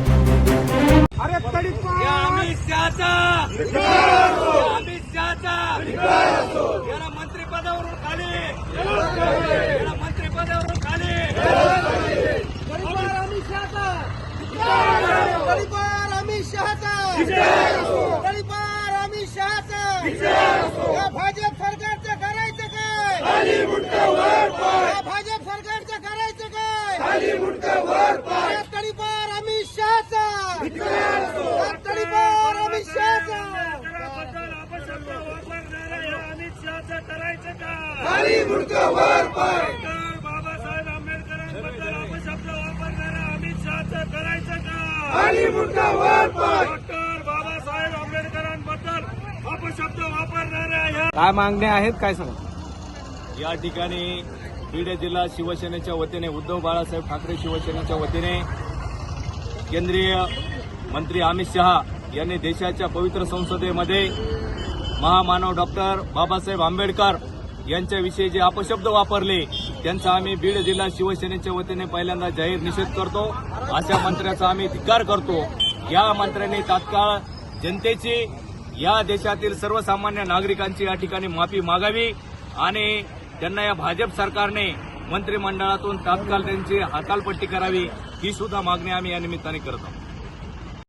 अरे तडीत या अमित शहाचा अमित शहाचा याला मंत्रिपदावरून खाली. याला मंत्रिपदावरून खाली. तडीपार अमित शहाचा तडीपार अमित शहाचा तडीपार अमित शहाचा या भाजप सरकारचं करायचं काय या भाजप सरकारचं करायचं काय या तडीपार अमित शहाचा या तडीपार अमित शहाचा बद्दल अपशब्द वापरणाऱ्या या अमित शहाचं करायचं का डॉक्टर बाबासाहेब आंबेडकरांबद्दल अपशब्द वापरणाऱ्या अमित शहाचं करायचं का डॉक्टर बाबासाहेब आंबेडकरांबद्दल अपशब्द वापरणाऱ्या या काय मागण्या आहेत काय सांगा? या ठिकाणी बीड जिल्हा शिवसेनेच्या वतीने उद्धव बाळासाहेब ठाकरे शिवसेनेच्या वतीने केंद्रीय मंत्री अमित शहा यांनी देशाच्या पवित्र संसदेमध्ये महामानव डॉक्टर बाबासाहेब आंबेडकर यांच्याविषयी जे अपशब्द वापरले त्यांचा आम्ही बीड जिल्हा शिवसेनेच्या वतीने पहिल्यांदा जाहीर निषेध करतो. अशा मंत्र्याचा आम्ही धिक्कार करतो. या मंत्र्यांनी तात्काळ जनतेची या देशातील सर्वसामान्य नागरिकांची या ठिकाणी माफी मागावी आणि त्यांना या भाजप सरकारने मंत्रिमंडळातून तात्काळ त्यांची हकालपट्टी करावी ही सुद्धा मागणी आम्ही या निमित्ताने करत आहोत.